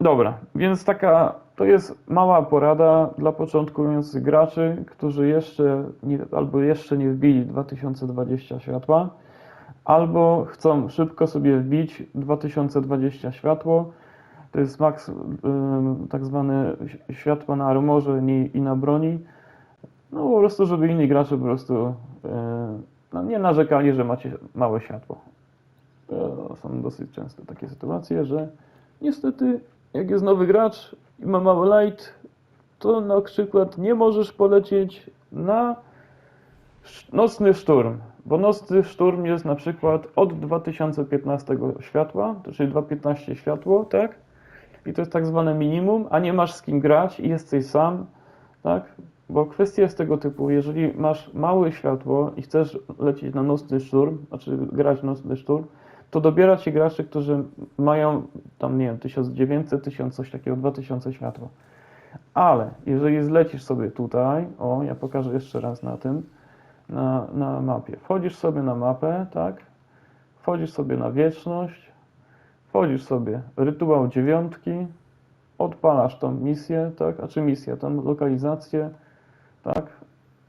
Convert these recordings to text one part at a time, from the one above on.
Dobra, więc taka to jest mała porada dla początkujących graczy, którzy jeszcze nie, albo jeszcze nie wbili 2020 światła, albo chcą szybko sobie wbić 2020 światło. To jest maks tak zwane światła na armorze i, na broni. No po prostu, żeby inni gracze po prostu no, nie narzekali, że macie małe światło. Są dosyć często takie sytuacje, że niestety jak jest nowy gracz i ma mały light, to na przykład nie możesz polecieć na nocny szturm, bo nocny szturm jest na przykład od 2015 światła, czyli 2.15 światło, tak? I to jest tak zwane minimum, a nie masz z kim grać i jesteś sam, tak? Bo kwestia jest tego typu, jeżeli masz małe światło i chcesz lecieć na nocny szturm, znaczy grać nocny szturm, to dobiera ci graczy, którzy mają tam, nie wiem, 1900, 1000, coś takiego, 2000 światła. Ale jeżeli zlecisz sobie tutaj, o, ja pokażę jeszcze raz na tym, na, na mapie. Wchodzisz sobie na mapę, tak? Wchodzisz sobie na wieczność, wchodzisz sobie rytuał dziewiątki, odpalasz tą misję, tak? A czy misję, tą lokalizację, tak?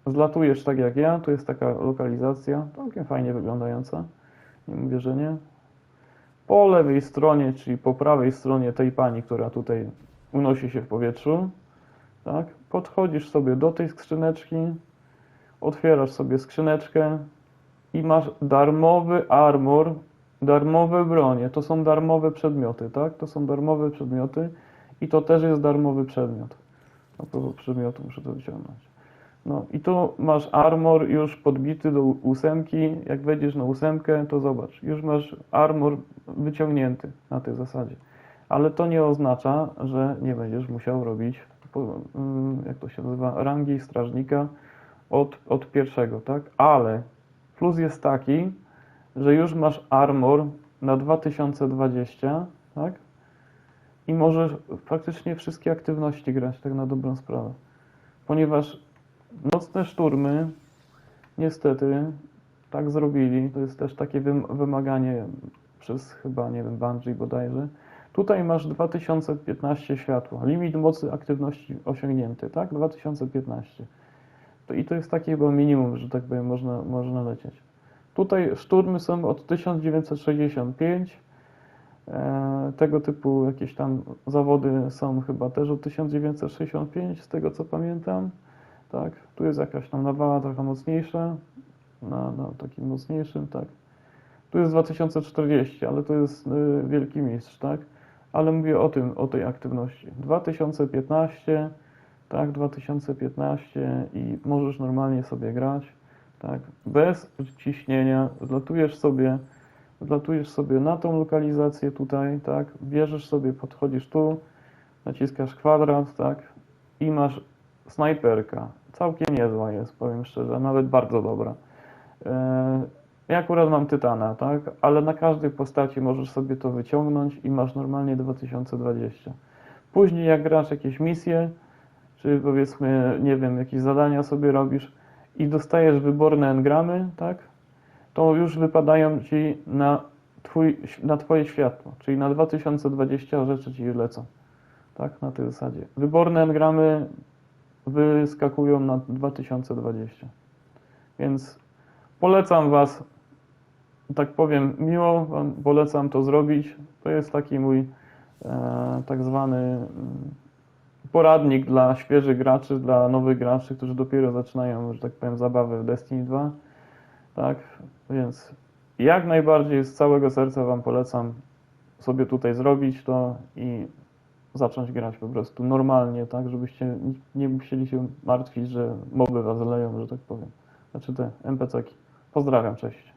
Zlatujesz tak jak ja, tu jest taka lokalizacja, całkiem fajnie wyglądająca, nie mówię, że nie. Po lewej stronie, czyli po prawej stronie tej pani, która tutaj unosi się w powietrzu, tak? Podchodzisz sobie do tej skrzyneczki, otwierasz sobie skrzyneczkę i masz darmowy armor, darmowe bronie. To są darmowe przedmioty, tak? To są darmowe przedmioty i to też jest darmowy przedmiot. A propos przedmiotu muszę to wyciągnąć. No i tu masz armor już podbity do ósemki. Jak wejdziesz na ósemkę, to zobacz, już masz armor wyciągnięty na tej zasadzie. Ale to nie oznacza, że nie będziesz musiał robić, mm, jak to się nazywa, rangi strażnika od, od pierwszego, tak? Ale plus jest taki, że już masz armor na 2020, tak? I możesz faktycznie wszystkie aktywności grać, tak na dobrą sprawę. Ponieważ nocne szturmy, niestety, tak zrobili, to jest też takie wym- wymaganie przez chyba, nie wiem, Bungie bodajże. Tutaj masz 2015 światła, limit mocy aktywności osiągnięty, tak? 2015. To, I to jest takie chyba minimum, że tak powiem, można, można lecieć. Tutaj szturmy są od 1965. E, tego typu jakieś tam zawody są chyba też od 1965, z tego co pamiętam. Tak, tu jest jakaś tam nawała trochę mocniejsza, na, na takim mocniejszym, tak. Tu jest 2040, ale to jest y, wielki mistrz, tak. Ale mówię o tym, o tej aktywności. 2015, tak, 2015 i możesz normalnie sobie grać, tak, bez ciśnienia, zlatujesz sobie, zlatujesz sobie na tą lokalizację tutaj, tak, bierzesz sobie, podchodzisz tu, naciskasz kwadrat, tak, i masz snajperka. Całkiem niezła jest, powiem szczerze, nawet bardzo dobra. E, Ja akurat mam tytana, tak, ale na każdej postaci możesz sobie to wyciągnąć i masz normalnie 2020. Później jak grasz jakieś misje, czy powiedzmy, nie wiem, jakieś zadania sobie robisz i dostajesz wyborne engramy, tak, to już wypadają ci na, twój, na twoje światło, czyli na 2020 rzeczy ci lecą. Tak, na tej zasadzie. Wyborne engramy wyskakują na 2020. Więc polecam Was, tak powiem, miło Wam polecam to zrobić. To jest taki mój e, tak zwany mm, poradnik dla świeżych graczy, dla nowych graczy, którzy dopiero zaczynają, że tak powiem, zabawę w Destiny 2. Tak, więc jak najbardziej z całego serca Wam polecam sobie tutaj zrobić to i zacząć grać po prostu normalnie, tak, żebyście ni- nie musieli się martwić, że moby was leją, że tak powiem. Znaczy te NPC-ki. Pozdrawiam, cześć.